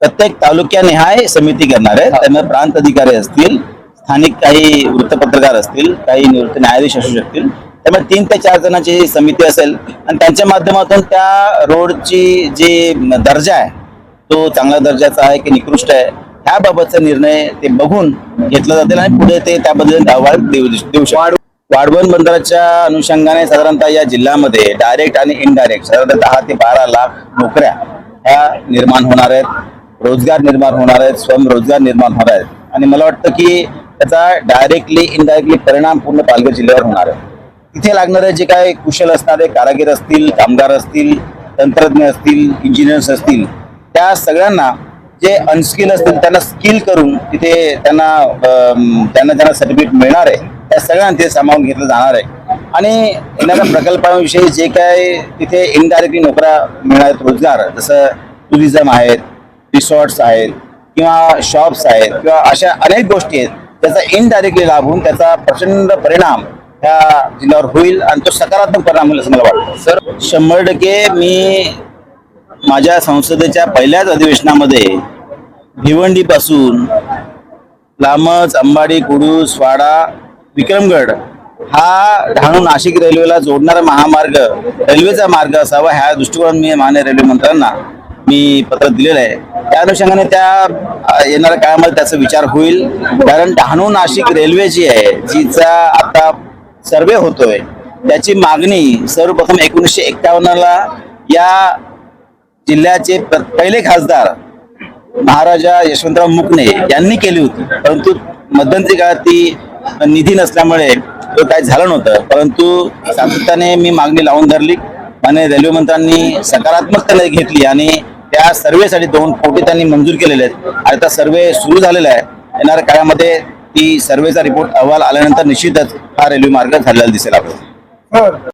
प्रत्येक तालुक्यानिहाय समिती करणार आहे. त्यामुळे प्रांत अधिकारी असतील स्थानिक काही वृत्तपत्रकार असतील काही निवृत्त न्यायाधीश असू शकतील. त्यामुळे तीन ते चार जणांची ही समिती असेल. आणि त्यांच्या माध्यमातून त्या रोडची जी दर्जा आहे तो चांगल्या दर्जाचा आहे की निकृष्ट आहे ह्याबाबतचा निर्णय ते बघून घेतला जातील आणि पुढे ते त्याबद्दल अहवाल देऊ देऊ शकतात वाढवण बंदराच्या अनुषंगाने साधारणतः या जिल्ह्यामध्ये डायरेक्ट आणि इनडायरेक्ट साधारणतः दहा ते बारा लाख नोकऱ्या ह्या निर्माण होणार आहेत. रोजगार निर्माण होणार आहेत स्वयंरोजगार निर्माण होणार आहेत. आणि मला वाटतं की त्याचा डायरेक्टली इनडायरेक्टली परिणाम पूर्ण पालघर जिल्ह्यावर होणार आहे. तिथे लागणारे जे काय कुशल असणारे कारागीर असतील कामगार असतील तंत्रज्ञ असतील इंजिनियर्स असतील त्या सगळ्यांना जे अनस्किल असतील त्यांना स्किल करून तिथे त्यांना त्यांना त्यांना सर्टिफिकेट मिळणार आहे त्या सगळ्यांना तिथे सामावून घेतलं जाणार आहे. आणि येणाऱ्या प्रकल्पांविषयी जे काय तिथे इनडायरेक्टली नोकऱ्या मिळणार आहेत रोजगार जसं टुरिझम आहेत रिसॉर्ट्स आहेत किंवा शॉप्स आहेत किंवा अशा अनेक गोष्टी आहेत त्याचा इनडायरेक्टली लाभ होऊन त्याचा प्रचंड परिणाम ह्या जिल्ह्यावर होईल आणि तो सकारात्मक परिणाम होईल असं मला वाटतं. सर शंभर टक्के मी माझ्या संसदेच्या पहिल्याच अधिवेशनामध्ये भिवंडीपासून लामच अंबाडी कुडूस वाडा विक्रमगड हा डहाणू नाशिक रेल्वेला जोडणारा महामार्ग रेल्वेचा मार्ग असावा ह्या दृष्टिकोन मी मान्य रेल्वे मंत्र्यांना मी पत्र दिलेलं आहे. त्या अनुषंगाने त्या येणाऱ्या काळामध्ये त्याचा विचार होईल. कारण डहाणू नाशिक रेल्वे जी आहे जिचा आता सर्वे होतोय त्याची मागणी सर्वप्रथम एकोणीसशे एक्कावन्नला या जिल्ह्याचे पहिले खासदार महाराजा यशवंतराव मुकणे यांनी केली होती. परंतु मध्यंतरी काळात ती निधी नसल्यामुळे तो काही झालं नव्हतं. परंतु सातत्याने मी मागणी लावून धरली. आणि रेल्वे मंत्र्यांनी सकारात्मकतेने घेतली आणि त्या सर्वेसाठी दोन कोटी त्यांनी मंजूर केलेले आहेत. आणि आता सर्वे सुरू झालेला आहे. येणाऱ्या काळामध्ये ती सर्वेचा रिपोर्ट अहवाल आल्यानंतर निश्चितच हा रेल्वे मार्ग झालेला दिसेल आपल्याला. हो.